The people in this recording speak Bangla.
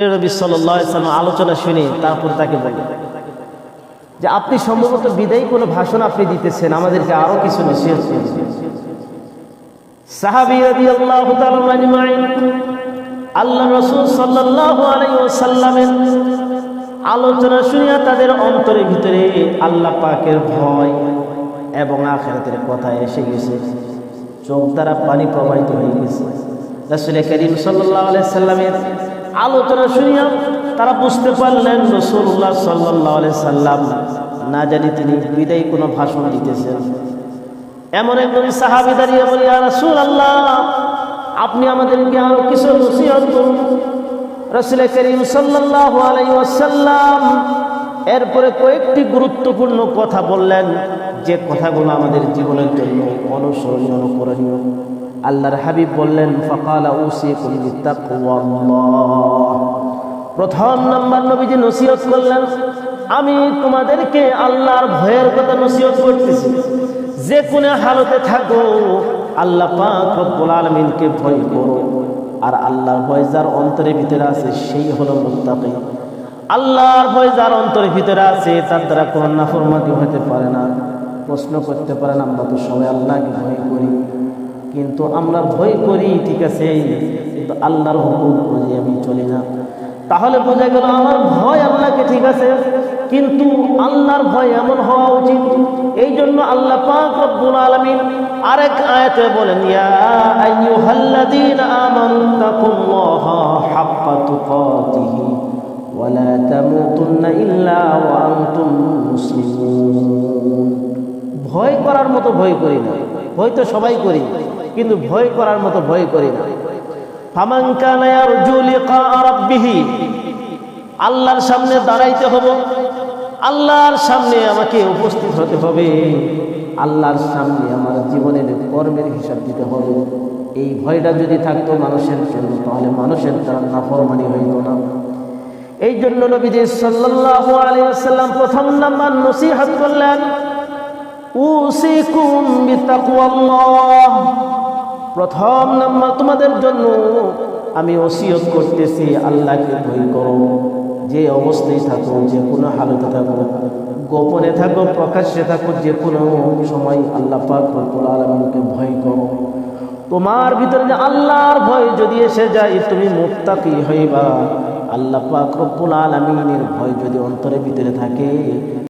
নবী সাল্লাম আলোচনা শুনে তারপর তাকে বলে যে আপনি সম্ভবত বিদায়ী কোনো ভাষণ আপনি দিতেছেন, আমাদেরকে আরও কিছু নসিহত আল্লাহ রাসূল ওয়াসাল্লামের আলোচনা শুনিয়া তাদের অন্তরের ভিতরে আল্লাহ পাকের ভয় এবং আখিরাতের কথা এসে গেছে। চোখ দ্বারা পানি প্রবাহিত হয়ে গেছে। রাসূল করিম সাল্লামের আলোচনা শুনিয়া তারা বুঝতে পারলেন রসুল্লাহ সাল্লাহ সাল্লাম না জানি তিনি বিদায়ী কোনো ভাষণ দিতেছেন। এমন একজন সাহাবি দাঁড়িয়ে বলি রসুল আল্লাহ আপনি আমাদেরকে আরও কিছু নসিহত করুন। রসুল করিম সাল্লাহ আলাইসাল্লাম এরপরে কয়েকটি গুরুত্বপূর্ণ কথা বললেন, যে কথাগুলো আমাদের জীবনের জন্য অনুসরণীয়, অনুকরণীয়। আল্লাহর হাবিব বললেন প্রথম নাম্বার নবীজি নসিহত করলেন, আমি তোমাদেরকে আল্লাহর ভয়ের কথা নসিহত করতেছি। যে কোনো হালতে থাকো, আল্লাহ পাক আলমিনকে ভয় করো। আর আল্লাহর ভয় যার অন্তরের ভিতরে আছে, সেই হলো মুত্তাকি। আল্লাহর ভয় যার অন্তরের ভিতরে আছে, তার দ্বারা কোনো নাফরমাতি হতে পারে না। প্রশ্ন করতে পারেন আমরা তো সবাই আল্লাহকে ভয় করি। কিন্তু আমরা ভয় করি, ঠিক আছে? কিন্তু আল্লাহর হুকুম অনুযায়ী আমি চলি না। তাহলে বোঝা গেল আমার ভয় আল্লাহকে ঠিক আছে? কিন্তু আল্লাহর ভয় এমন হওয়া উচিত। এই জন্য আল্লাহ পাক রব্বুল আলামিন আরেক আয়াতে বলেন, ইয়া আইয়ুহাল্লাযীনা আমানু তাকুল্লাহা হাক্কা তুকাতিহি ওয়ালা তামুতুন্না ইল্লা ওয়া আনতুম মুসলিমুন। ভয় করার মতো ভয় করি না। ভয় তো সবাই করি। কিন্তু ভয় করার মতো ভয় করি না। আল্লাহর সামনে দাঁড়াইতে হবে। আল্লাহর সামনে আমাকে উপস্থিত হতে হবে। আল্লাহর সামনে আমার জীবনের কর্মের হিসাব দিতে হবে। এই ভয়টা যদি থাকতো মানুষের জন্য, তাহলে মানুষের দ্বারা নাফরমানি হইত না। এই জন্য নবীজি সাল্লাল্লাহু আলাইহি ওয়াসাল্লাম প্রথম নাম্বার নসিহত করলেন, উসিকুম বিতাকওয়াল্লাহ প্রথম নাম্বার তোমাদের জন্য আমি ওসিয়ত করতেছি, আল্লাহকে ভয় করো। যে অবস্থায় থাকো, যে কোনো হালতে থাকো, গোপনে থাকো, প্রকাশ্যে থাকো, যে কোনো সময় আল্লাহ পাক আলামিনকে ভয় করো। তোমার ভিতরে যে আল্লাহর ভয় যদি এসে যায়, তুমি মুত্তাকি হইবা। আল্লাহ পাক রব্বুল আলামিনের ভয় যদি অন্তরের ভিতরে থাকে